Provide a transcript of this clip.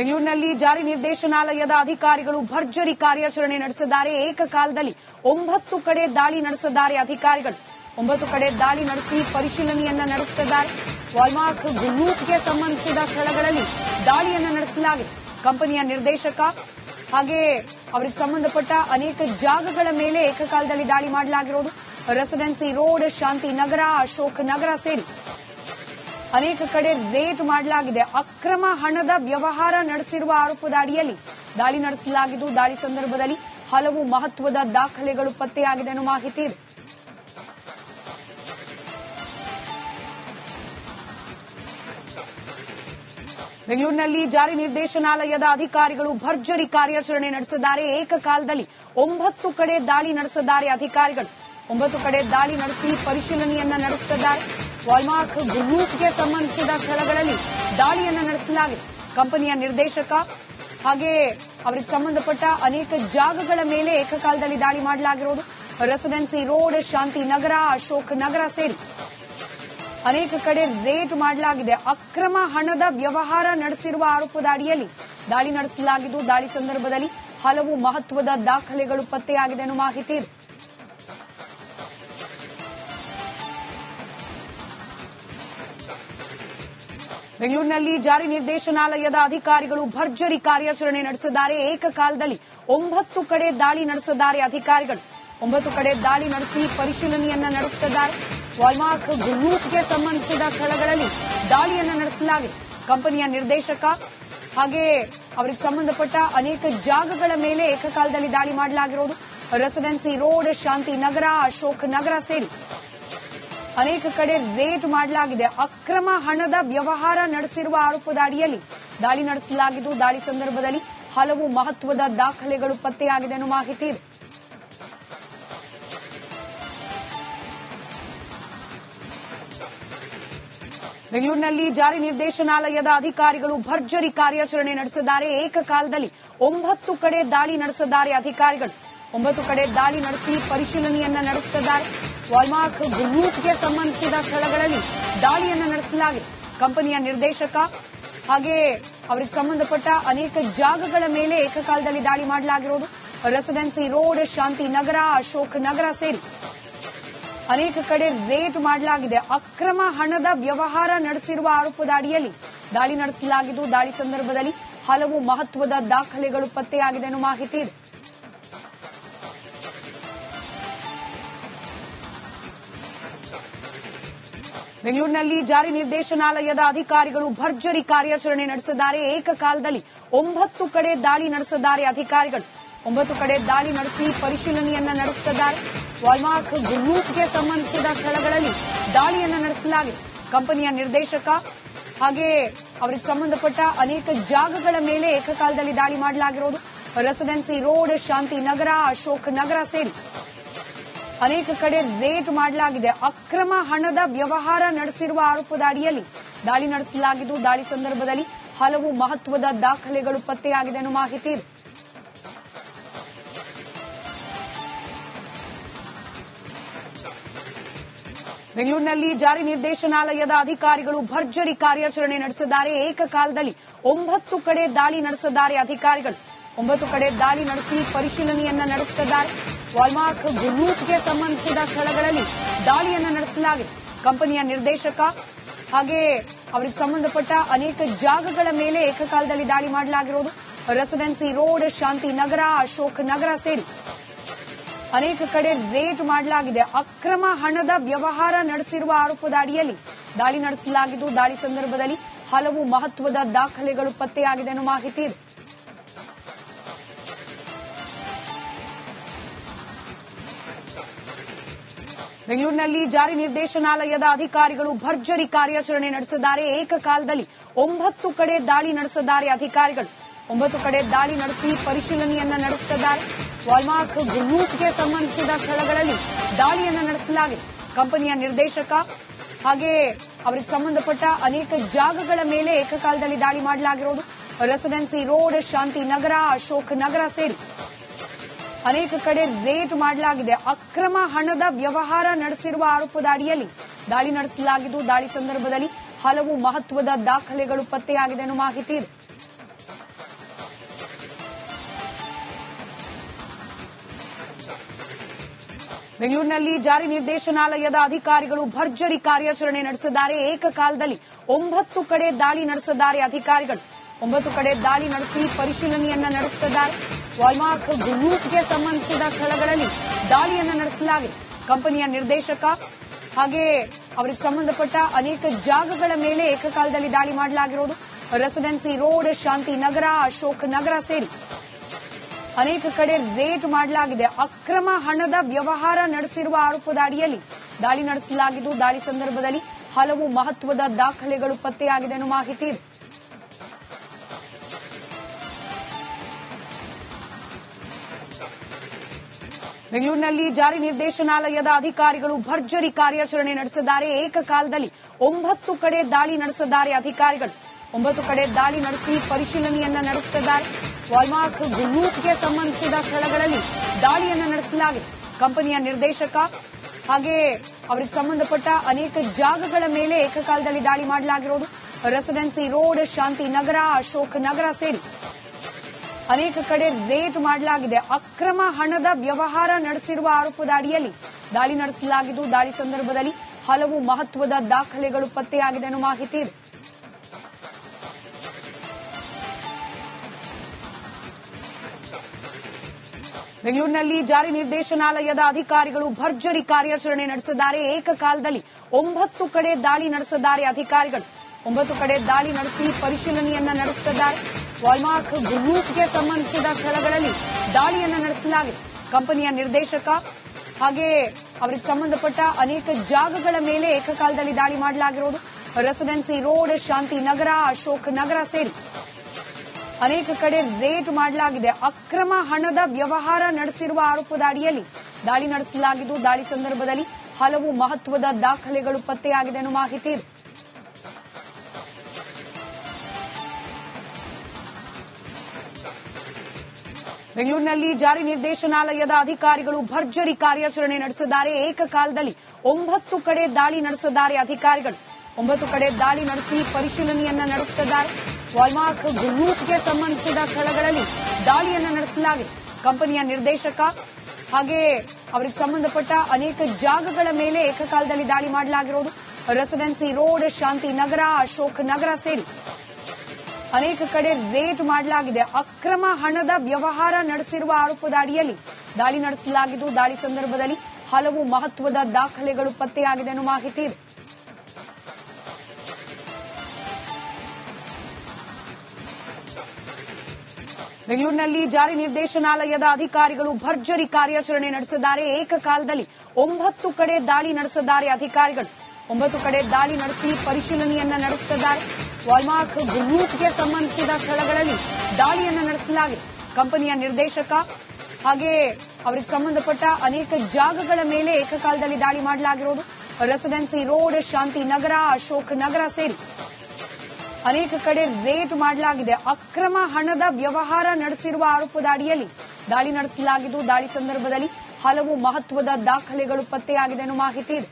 ಬೆಂಗಳೂರಿನಲ್ಲಿ ಜಾರಿ ನಿರ್ದೇಶನಾಲಯದ ಅಧಿಕಾರಿಗಳು ಭರ್ಜರಿ ಕಾರ್ಯಾಚರಣೆ ನಡೆಸಿದ್ದಾರೆ. ಏಕಕಾಲದಲ್ಲಿ ಒಂಬತ್ತು ಕಡೆ ದಾಳಿ ನಡೆಸಿದ್ದಾರೆ ಅಧಿಕಾರಿಗಳು. ಒಂಬತ್ತು ಕಡೆ ದಾಳಿ ನಡೆಸಿ ಪರಿಶೀಲನೆಯನ್ನ ನಡೆಸುತ್ತಿದ್ದಾರೆ. ವಾಲ್ಮಾರ್ಕ್ ಗ್ರೂಪ್ಗೆ ಸಂಬಂಧಿಸಿದ ಸ್ಥಳಗಳಲ್ಲಿ ದಾಳಿಯನ್ನ ನಡೆಸಲಾಗಿದೆ. ಕಂಪನಿಯ ನಿರ್ದೇಶಕ ಹಾಗೆ ಅವರಿಗೆ ಸಂಬಂಧಪಟ್ಟ ಅನೇಕ ಜಾಗಗಳ ಮೇಲೆ ಏಕಕಾಲದಲ್ಲಿ ದಾಳಿ ಮಾಡಲಾಗಿರೋದು ರೆಸಿಡೆನ್ಸಿ ರೋಡ್ ಶಾಂತಿ ನಗರ ಅಶೋಕ್ ನಗರ ಸೇರಿ ಅನೇಕ ಕಡೆ ರೇಟ್ ಮಾಡಲಾಗಿದೆ. ಅಕ್ರಮ ಹಣದ ವ್ಯವಹಾರ ನಡೆಸಿರುವ ಆರೋಪದ ಅಡಿಯಲ್ಲಿ ದಾಳಿ ನಡೆಸಲಾಗಿದ್ದು, ದಾಳಿ ಸಂದರ್ಭದಲ್ಲಿ ಹಲವು ಮಹತ್ವದ ದಾಖಲೆಗಳು ಪತ್ತೆಯಾಗಿದೆ ಎನ್ನುವ ಮಾಹಿತಿ ಇದೆ. ಬೆಂಗಳೂರಿನಲ್ಲಿ ಜಾರಿ ನಿರ್ದೇಶನಾಲಯದ ಅಧಿಕಾರಿಗಳು ಭರ್ಜರಿ ಕಾರ್ಯಾಚರಣೆ ನಡೆಸಿದ್ದಾರೆ. ಏಕಕಾಲದಲ್ಲಿ ಒಂಬತ್ತು ಕಡೆ ದಾಳಿ ನಡೆಸಿದ್ದಾರೆ ಅಧಿಕಾರಿಗಳು. ಒಂಬತ್ತು ಕಡೆ ದಾಳಿ ನಡೆಸಿ ಪರಿಶೀಲನೆಯನ್ನ ನಡೆಸುತ್ತಿದ್ದಾರೆ. ವಾಲ್ಮಾರ್ಕ್ ಗ್ರೂಪ್ಗೆ ಸಂಬಂಧಿಸಿದ ಸ್ಥಳಗಳಲ್ಲಿ ದಾಳಿಯನ್ನು ನಡೆಸಲಾಗಿದೆ. ಕಂಪನಿಯ ನಿರ್ದೇಶಕ ಹಾಗೆ ಅವರಿಗೆ ಸಂಬಂಧಪಟ್ಟ ಅನೇಕ ಜಾಗಗಳ ಮೇಲೆ ಏಕಕಾಲದಲ್ಲಿ ದಾಳಿ ಮಾಡಲಾಗಿರೋದು ರೆಸಿಡೆನ್ಸಿ ರೋಡ್ ಶಾಂತಿ ನಗರ ಅಶೋಕ್ ನಗರ ಸೇರಿ ಅನೇಕ ಕಡೆ ರೇಟ್ ಮಾಡಲಾಗಿದೆ. ಅಕ್ರಮ ಹಣದ ವ್ಯವಹಾರ ನಡೆಸಿರುವ ಆರೋಪದ ಅಡಿಯಲ್ಲಿ ದಾಳಿ ನಡೆಸಲಾಗಿದ್ದು, ದಾಳಿ ಸಂದರ್ಭದಲ್ಲಿ ಹಲವು ಮಹತ್ವದ ದಾಖಲೆಗಳು ಪತ್ತೆಯಾಗಿದೆ ಎನ್ನುವ ಮಾಹಿತಿ ಇದೆ. ಬೆಂಗಳೂರಿನಲ್ಲಿ ಜಾರಿ ನಿರ್ದೇಶನಾಲಯದ ಅಧಿಕಾರಿಗಳು ಭರ್ಜರಿ ಕಾರ್ಯಾಚರಣೆ ನಡೆಸಿದ್ದಾರೆ. ಏಕಕಾಲದಲ್ಲಿ ಒಂಬತ್ತು ಕಡೆ ದಾಳಿ ನಡೆಸಿದ್ದಾರೆ ಅಧಿಕಾರಿಗಳು. ಒಂಬತ್ತು ಕಡೆ ದಾಳಿ ನಡೆಸಿ ಪರಿಶೀಲನೆಯನ್ನ ನಡೆಸುತ್ತಿದ್ದಾರೆ. ವಾಲ್ಮಾರ್ಕ್ ಗ್ರೂಪ್ಗೆ ಸಂಬಂಧಿಸಿದ ಸ್ಥಳಗಳಲ್ಲಿ ದಾಳಿಯನ್ನು ನಡೆಸಲಾಗಿದೆ. ಕಂಪನಿಯ ನಿರ್ದೇಶಕ ಹಾಗೆ ಅವರಿಗೆ ಸಂಬಂಧಪಟ್ಟ ಅನೇಕ ಜಾಗಗಳ ಮೇಲೆ ಏಕಕಾಲದಲ್ಲಿ ದಾಳಿ ಮಾಡಲಾಗಿರೋದು ರೆಸಿಡೆನ್ಸಿ ರೋಡ್ ಶಾಂತಿ ನಗರ ಅಶೋಕ್ ನಗರ ಸೇರಿ ಅನೇಕ ಕಡೆ ರೇಟ್ ಮಾಡಲಾಗಿದೆ. ಅಕ್ರಮ ಹಣದ ವ್ಯವಹಾರ ನಡೆಸಿರುವ ಆರೋಪದ ಅಡಿಯಲ್ಲಿ ದಾಳಿ ನಡೆಸಲಾಗಿದ್ದು, ದಾಳಿ ಸಂದರ್ಭದಲ್ಲಿ ಹಲವು ಮಹತ್ವದ ದಾಖಲೆಗಳು ಪತ್ತೆಯಾಗಿದೆ ಎನ್ನುವ ಮಾಹಿತಿ ಇದೆ. ಬೆಂಗಳೂರಿನಲ್ಲಿ ಜಾರಿ ನಿರ್ದೇಶನಾಲಯದ ಅಧಿಕಾರಿಗಳು ಭರ್ಜರಿ ಕಾರ್ಯಾಚರಣೆ ನಡೆಸಿದ್ದಾರೆ. ಏಕಕಾಲದಲ್ಲಿ ಒಂಬತ್ತು ಕಡೆ ದಾಳಿ ನಡೆಸಿದ್ದಾರೆ ಅಧಿಕಾರಿಗಳು. ಒಂಬತ್ತು ಕಡೆ ದಾಳಿ ನಡೆಸಿ ಪರಿಶೀಲನೆಯನ್ನ ನಡೆಸುತ್ತಿದ್ದಾರೆ ವಾಲ್ಮಾರ್ಕ್ ಗ್ರೂಪ್ಗೆ ಸಂಬಂಧಿಸಿದ ಸ್ಥಳಗಳಲ್ಲಿ ದಾಳಿಯನ್ನು ನಡೆಸಲಾಗಿದೆ. ಕಂಪನಿಯ ನಿರ್ದೇಶಕ ಹಾಗೆ ಅವರಿಗೆ ಸಂಬಂಧಪಟ್ಟ ಅನೇಕ ಜಾಗಗಳ ಮೇಲೆ ಏಕಕಾಲದಲ್ಲಿ ದಾಳಿ ಮಾಡಲಾಗಿರೋದು ರೆಸಿಡೆನ್ಸಿ ರೋಡ್ ಶಾಂತಿ ನಗರ ಅಶೋಕ್ ನಗರ ಸೇರಿ ಅನೇಕ ಕಡೆ ರೇಟ್ ಮಾಡಲಾಗಿದೆ. ಅಕ್ರಮ ಹಣದ ವ್ಯವಹಾರ ನಡೆಸಿರುವ ಆರೋಪದ ಅಡಿಯಲ್ಲಿ ದಾಳಿ ನಡೆಸಲಾಗಿದ್ದು, ದಾಳಿ ಸಂದರ್ಭದಲ್ಲಿ ಹಲವು ಮಹತ್ವದ ದಾಖಲೆಗಳು ಪತ್ತೆಯಾಗಿದೆ ಎನ್ನುವ ಮಾಹಿತಿ ಇದೆ. ಬೆಂಗಳೂರಿನಲ್ಲಿ ಜಾರಿ ನಿರ್ದೇಶನಾಲಯದ ಅಧಿಕಾರಿಗಳು ಭರ್ಜರಿ ಕಾರ್ಯಾಚರಣೆ ನಡೆಸಿದ್ದಾರೆ. ಏಕಕಾಲದಲ್ಲಿ ಒಂಬತ್ತು ಕಡೆ ದಾಳಿ ನಡೆಸಿದ್ದಾರೆ ಅಧಿಕಾರಿಗಳು. ಒಂಬತ್ತು ಕಡೆ ದಾಳಿ ನಡೆಸಿ ಪರಿಶೀಲನೆಯನ್ನ ನಡೆಸುತ್ತಿದ್ದಾರೆ. ವಾಲ್ಮಾರ್ಕ್ ಗ್ರೂಪ್ಗೆ ಸಂಬಂಧಿಸಿದ ಸ್ಥಳಗಳಲ್ಲಿ ದಾಳಿಯನ್ನ ನಡೆಸಲಾಗಿದೆ. ಕಂಪನಿಯ ನಿರ್ದೇಶಕ ಹಾಗೆ ಅವರಿಗೆ ಸಂಬಂಧಪಟ್ಟ ಅನೇಕ ಜಾಗಗಳ ಮೇಲೆ ಏಕಕಾಲದಲ್ಲಿ ದಾಳಿ ಮಾಡಲಾಗಿರೋದು ರೆಸಿಡೆನ್ಸಿ ರೋಡ್ ಶಾಂತಿ ನಗರ ಅಶೋಕ್ ನಗರ ಸೇರಿ ಅನೇಕ ಕಡೆ ರೇಟ್ ಮಾಡಲಾಗಿದೆ. ಅಕ್ರಮ ಹಣದ ವ್ಯವಹಾರ ನಡೆಸಿರುವ ಆರೋಪದ ಅಡಿಯಲ್ಲಿ ದಾಳಿ ನಡೆಸಲಾಗಿದ್ದು, ದಾಳಿ ಸಂದರ್ಭದಲ್ಲಿ ಹಲವು ಮಹತ್ವದ ದಾಖಲೆಗಳು ಪತ್ತೆಯಾಗಿದೆ ಅನ್ನೋ ಮಾಹಿತಿ ಇದೆ. ಬೆಂಗಳೂರಿನಲ್ಲಿ ಜಾರಿ ನಿರ್ದೇಶನಾಲಯದ ಅಧಿಕಾರಿಗಳು ಭರ್ಜರಿ ಕಾರ್ಯಾಚರಣೆ ನಡೆಸಿದ್ದಾರೆ. ಏಕಕಾಲದಲ್ಲಿ ಒಂಬತ್ತು ಕಡೆ ದಾಳಿ ನಡೆಸಿದ್ದಾರೆ ಅಧಿಕಾರಿಗಳು. ಒಂಬತ್ತು ಕಡೆ ದಾಳಿ ನಡೆಸಿ ಪರಿಶೀಲನೆಯನ್ನ ನಡೆಸುತ್ತಿದ್ದಾರೆ. ವಾಲ್ಮಾರ್ಕ್ ಗ್ರೂಪ್ಗೆ ಸಂಬಂಧಿಸಿದ ಸ್ಥಳಗಳಲ್ಲಿ ದಾಳಿಯನ್ನು ನಡೆಸಲಾಗಿದೆ. ಕಂಪನಿಯ ನಿರ್ದೇಶಕ ಹಾಗೆ ಅವರಿಗೆ ಸಂಬಂಧಪಟ್ಟ ಅನೇಕ ಜಾಗಗಳ ಮೇಲೆ ಏಕಕಾಲದಲ್ಲಿ ದಾಳಿ ಮಾಡಲಾಗಿರುವುದು. ರೆಸಿಡೆನ್ಸಿ ರೋಡ್ ಶಾಂತಿ ನಗರ ಅಶೋಕ್ ನಗರ ಸೇರಿ ಅನೇಕ ಕಡೆ ರೇಟ್ ಮಾಡಲಾಗಿದೆ. ಅಕ್ರಮ ಹಣದ ವ್ಯವಹಾರ ನಡೆಸಿರುವ ಆರೋಪದ ಅಡಿಯಲ್ಲಿ ದಾಳಿ ನಡೆಸಲಾಗಿದ್ದು, ದಾಳಿ ಸಂದರ್ಭದಲ್ಲಿ ಹಲವು ಮಹತ್ವದ ದಾಖಲೆಗಳು ಪತ್ತೆಯಾಗಿದೆ ಎನ್ನುವ ಮಾಹಿತಿ ಇದೆ. ಬೆಂಗಳೂರಿನಲ್ಲಿ ಜಾರಿ ನಿರ್ದೇಶನಾಲಯದ ಅಧಿಕಾರಿಗಳು ಭರ್ಜರಿ ಕಾರ್ಯಾಚರಣೆ ನಡೆಸಿದ್ದಾರೆ. ಏಕಕಾಲದಲ್ಲಿ ಒಂಬತ್ತು ಕಡೆ ದಾಳಿ ನಡೆಸಿದ್ದಾರೆ ಅಧಿಕಾರಿಗಳು. ಒಂಬತ್ತು ಕಡೆ ದಾಳಿ ನಡೆಸಿ ಪರಿಶೀಲನೆಯನ್ನ ನಡೆಸುತ್ತಿದ್ದಾರೆ. ವಾಲ್ಮಾರ್ಕ್ ಗ್ರೂಪ್ಗೆ ಸಂಬಂಧಿಸಿದ ಸ್ಥಳಗಳಲ್ಲಿ ದಾಳಿಯನ್ನು ನಡೆಸಲಾಗಿದೆ. ಕಂಪನಿಯ ನಿರ್ದೇಶಕ ಹಾಗೆ ಅವರಿಗೆ ಸಂಬಂಧಪಟ್ಟ ಅನೇಕ ಜಾಗಗಳ ಮೇಲೆ ಏಕಕಾಲದಲ್ಲಿ ದಾಳಿ ಮಾಡಲಾಗಿರೋದು ರೆಸಿಡೆನ್ಸಿ ರೋಡ್ ಶಾಂತಿ ನಗರ ಅಶೋಕ್ ನಗರ ಸೇರಿ ಅನೇಕ ಕಡೆ ರೇಟ್ ಮಾಡಲಾಗಿದೆ. ಅಕ್ರಮ ಹಣದ ವ್ಯವಹಾರ ನಡೆಸಿರುವ ಆರೋಪದ ಅಡಿಯಲ್ಲಿ ದಾಳಿ ನಡೆಸಲಾಗಿದ್ದು, ದಾಳಿ ಸಂದರ್ಭದಲ್ಲಿ ಹಲವು ಮಹತ್ವದ ದಾಖಲೆಗಳು ಪತ್ತೆಯಾಗಿದೆ ಎನ್ನುವ ಮಾಹಿತಿ ಇದೆ. ಬೆಂಗಳೂರಿನಲ್ಲಿ ಜಾರಿ ನಿರ್ದೇಶನಾಲಯದ ಅಧಿಕಾರಿಗಳು ಭರ್ಜರಿ ಕಾರ್ಯಾಚರಣೆ ನಡೆಸಿದ್ದಾರೆ. ಏಕಕಾಲದಲ್ಲಿ ಒಂಬತ್ತು ಕಡೆ ದಾಳಿ ನಡೆಸಿದ್ದಾರೆ ಅಧಿಕಾರಿಗಳು. ಒಂಬತ್ತು ಕಡೆ ದಾಳಿ ನಡೆಸಿ ಪರಿಶೀಲನೆಯನ್ನ ನಡೆಸುತ್ತಿದ್ದಾರೆ. ವಾಲ್ಮಾರ್ಕ್ ಗ್ರೂಪ್ಗೆ ಸಂಬಂಧಿಸಿದ ಸ್ಥಳಗಳಲ್ಲಿ ದಾಳಿಯನ್ನ ನಡೆಸಲಾಗಿದೆ. ಕಂಪನಿಯ ನಿರ್ದೇಶಕ ಹಾಗೆ ಅವರಿಗೆ ಸಂಬಂಧಪಟ್ಟ ಅನೇಕ ಜಾಗಗಳ ಮೇಲೆ ಏಕಕಾಲದಲ್ಲಿ ದಾಳಿ ಮಾಡಲಾಗಿರೋದು ರೆಸಿಡೆನ್ಸಿ ರೋಡ್ ಶಾಂತಿ ನಗರ ಅಶೋಕ್ ನಗರ ಸೇರಿ ಅನೇಕ ಕಡೆ ರೇಟ್ ಮಾಡಲಾಗಿದೆ. ಅಕ್ರಮ ಹಣದ ವ್ಯವಹಾರ ನಡೆಸಿರುವ ಆರೋಪದ ಅಡಿಯಲ್ಲಿ ದಾಳಿ ನಡೆಸಲಾಗಿದ್ದು, ದಾಳಿ ಸಂದರ್ಭದಲ್ಲಿ ಹಲವು ಮಹತ್ವದ ದಾಖಲೆಗಳು ಪತ್ತೆಯಾಗಿದೆ ಎನ್ನುವ ಮಾಹಿತಿ ಇದೆ. ಬೆಂಗಳೂರಿನಲ್ಲಿ ಜಾರಿ ನಿರ್ದೇಶನಾಲಯದ ಅಧಿಕಾರಿಗಳು ಭರ್ಜರಿ ಕಾರ್ಯಾಚರಣೆ ನಡೆಸಿದ್ದಾರೆ. ಏಕಕಾಲದಲ್ಲಿ ಒಂಬತ್ತು ಕಡೆ ದಾಳಿ ನಡೆಸಿದ್ದಾರೆ ಅಧಿಕಾರಿಗಳು. ಒಂಬತ್ತು ಕಡೆ ದಾಳಿ ನಡೆಸಿ ಪರಿಶೀಲನೆಯನ್ನ ನಡೆಸುತ್ತಿದ್ದಾರೆ. ವಾಲ್ಮಾರ್ಕ್ ಗ್ರೂಪ್ಗೆ ಸಂಬಂಧಿಸಿದ ಸ್ಥಳಗಳಲ್ಲಿ ದಾಳಿಯನ್ನ ನಡೆಸಲಾಗಿದೆ. ಕಂಪನಿಯ ನಿರ್ದೇಶಕ ಹಾಗೆ ಅವರಿಗೆ ಸಂಬಂಧಪಟ್ಟ ಅನೇಕ ಜಾಗಗಳ ಮೇಲೆ ಏಕಕಾಲದಲ್ಲಿ ದಾಳಿ ಮಾಡಲಾಗಿರೋದು ರೆಸಿಡೆನ್ಸಿ ರೋಡ್ ಶಾಂತಿ ನಗರ ಅಶೋಕ್ ನಗರ ಸೇರಿ ಅನೇಕ ಕಡೆ ರೇಟ್ ಮಾಡಲಾಗಿದೆ. ಅಕ್ರಮ ಹಣದ ವ್ಯವಹಾರ ನಡೆಸಿರುವ ಆರೋಪದ ಅಡಿಯಲ್ಲಿ ದಾಳಿ ನಡೆಸಲಾಗಿದ್ದು, ದಾಳಿ ಸಂದರ್ಭದಲ್ಲಿ ಹಲವು ಮಹತ್ವದ ದಾಖಲೆಗಳು ಪತ್ತೆಯಾಗಿದೆ ಅನ್ನೋ ಮಾಹಿತಿ ಇದೆ. ಬೆಂಗಳೂರಿನಲ್ಲಿ ಜಾರಿ ನಿರ್ದೇಶನಾಲಯದ ಅಧಿಕಾರಿಗಳು ಭರ್ಜರಿ ಕಾರ್ಯಾಚರಣೆ ನಡೆಸಿದ್ದಾರೆ. ಏಕಕಾಲದಲ್ಲಿ ಒಂಬತ್ತು ಕಡೆ ದಾಳಿ ನಡೆಸಿದ್ದಾರೆ ಅಧಿಕಾರಿಗಳು. ಒಂಬತ್ತು ಕಡೆ ದಾಳಿ ನಡೆಸಿ ಪರಿಶೀಲನೆಯನ್ನ ನಡೆಸುತ್ತಿದ್ದಾರೆ. ವಾಲ್ಮಾರ್ಕ್ ಗ್ರೂಪ್ಗೆ ಸಂಬಂಧಿಸಿದ ಸ್ಥಳಗಳಲ್ಲಿ ದಾಳಿಯನ್ನು ನಡೆಸಲಾಗಿದೆ. ಕಂಪನಿಯ ನಿರ್ದೇಶಕ ಹಾಗೆ ಅವರಿಗೆ ಸಂಬಂಧಪಟ್ಟ ಅನೇಕ ಜಾಗಗಳ ಮೇಲೆ ಏಕಕಾಲದಲ್ಲಿ ದಾಳಿ ಮಾಡಲಾಗಿರೋದು ರೆಸಿಡೆನ್ಸಿ ರೋಡ್ ಶಾಂತಿ ನಗರ ಅಶೋಕ್ ನಗರ ಸೇರಿ ಅನೇಕ ಕಡೆ ರೇಟ್ ಮಾಡಲಾಗಿದೆ. ಅಕ್ರಮ ಹಣದ ವ್ಯವಹಾರ ನಡೆಸಿರುವ ಆರೋಪದ ಅಡಿಯಲ್ಲಿ ದಾಳಿ ನಡೆಸಲಾಗಿದ್ದು, ದಾಳಿ ಸಂದರ್ಭದಲ್ಲಿ ಹಲವು ಮಹತ್ವದ ದಾಖಲೆಗಳು ಪತ್ತೆಯಾಗಿದೆ ಎನ್ನುವ ಮಾಹಿತಿ ಇದೆ. ಬೆಂಗಳೂರಿನಲ್ಲಿ ಜಾರಿ ನಿರ್ದೇಶನಾಲಯದ ಅಧಿಕಾರಿಗಳು ಭರ್ಜರಿ ಕಾರ್ಯಾಚರಣೆ ನಡೆಸಿದ್ದಾರೆ. ಏಕಕಾಲದಲ್ಲಿ ಒಂಬತ್ತು ಕಡೆ ದಾಳಿ ನಡೆಸಿದ್ದಾರೆ ಅಧಿಕಾರಿಗಳು. ಒಂಬತ್ತು ಕಡೆ ದಾಳಿ ನಡೆಸಿ ಪರಿಶೀಲನೆಯನ್ನ ನಡೆಸುತ್ತಿದ್ದಾರೆ. ವಾಲ್ಮಾರ್ಕ್ ಗ್ರೂಪ್ಗೆ ಸಂಬಂಧಿಸಿದ ಸ್ಥಳಗಳಲ್ಲಿ ದಾಳಿಯನ್ನ ನಡೆಸಲಾಗಿದೆ. ಕಂಪನಿಯ ನಿರ್ದೇಶಕ ಹಾಗೆ ಅವರಿಗೆ ಸಂಬಂಧಪಟ್ಟ ಅನೇಕ ಜಾಗಗಳ ಮೇಲೆ ಏಕಕಾಲದಲ್ಲಿ ದಾಳಿ ಮಾಡಲಾಗಿರೋದು ರೆಸಿಡೆನ್ಸಿ ರೋಡ್ ಶಾಂತಿ ನಗರ ಅಶೋಕ್ ನಗರ ಸೇರಿ ಅನೇಕ ಕಡೆ ರೇಟ್ ಮಾಡಲಾಗಿದೆ. ಅಕ್ರಮ ಹಣದ ವ್ಯವಹಾರ ನಡೆಸಿರುವ ಆರೋಪದ ಅಡಿಯಲ್ಲಿ ದಾಳಿ ನಡೆಸಲಾಗಿದ್ದು, ದಾಳಿ ಸಂದರ್ಭದಲ್ಲಿ ಹಲವು ಮಹತ್ವದ ದಾಖಲೆಗಳು ಪತ್ತೆಯಾಗಿದೆ ಎನ್ನುವ ಮಾಹಿತಿ ಇದೆ. ಬೆಂಗಳೂರಿನಲ್ಲಿ ಜಾರಿ ನಿರ್ದೇಶನಾಲಯದ ಅಧಿಕಾರಿಗಳು ಭರ್ಜರಿ ಕಾರ್ಯಾಚರಣೆ ನಡೆಸಿದ್ದಾರೆ. ಏಕಕಾಲದಲ್ಲಿ ಒಂಬತ್ತು ಕಡೆ ದಾಳಿ ನಡೆಸಿದ್ದಾರೆ ಅಧಿಕಾರಿಗಳು. ಒಂಬತ್ತು ಕಡೆ ದಾಳಿ ನಡೆಸಿ ಪರಿಶೀಲನೆಯನ್ನ ನಡೆಸುತ್ತಿದ್ದಾರೆ. ವಾಲ್ಮಾರ್ಕ್ ಗ್ರೂಪ್ಗೆ ಸಂಬಂಧಿಸಿದ ಸ್ಥಳಗಳಲ್ಲಿ ದಾಳಿಯನ್ನು ನಡೆಸಲಾಗಿದೆ. ಕಂಪನಿಯ ನಿರ್ದೇಶಕ ಹಾಗೆ ಅವರಿಗೆ ಸಂಬಂಧಪಟ್ಟ ಅನೇಕ ಜಾಗಗಳ ಮೇಲೆ ಏಕಕಾಲದಲ್ಲಿ ದಾಳಿ ಮಾಡಲಾಗಿರೋದು ರೆಸಿಡೆನ್ಸಿ ರೋಡ್ ಶಾಂತಿ ನಗರ ಅಶೋಕ್ ನಗರ ಸೇರಿ ಅನೇಕ ಕಡೆ ರೇಟ್ ಮಾಡಲಾಗಿದೆ. ಅಕ್ರಮ ಹಣದ ವ್ಯವಹಾರ ನಡೆಸಿರುವ ಆರೋಪದ ಅಡಿಯಲ್ಲಿ ದಾಳಿ ನಡೆಸಲಾಗಿದ್ದು, ದಾಳಿ ಸಂದರ್ಭದಲ್ಲಿ ಹಲವು ಮಹತ್ವದ ದಾಖಲೆಗಳು ಪತ್ತೆಯಾಗಿದೆ ಎನ್ನುವ ಮಾಹಿತಿ ಇದೆ.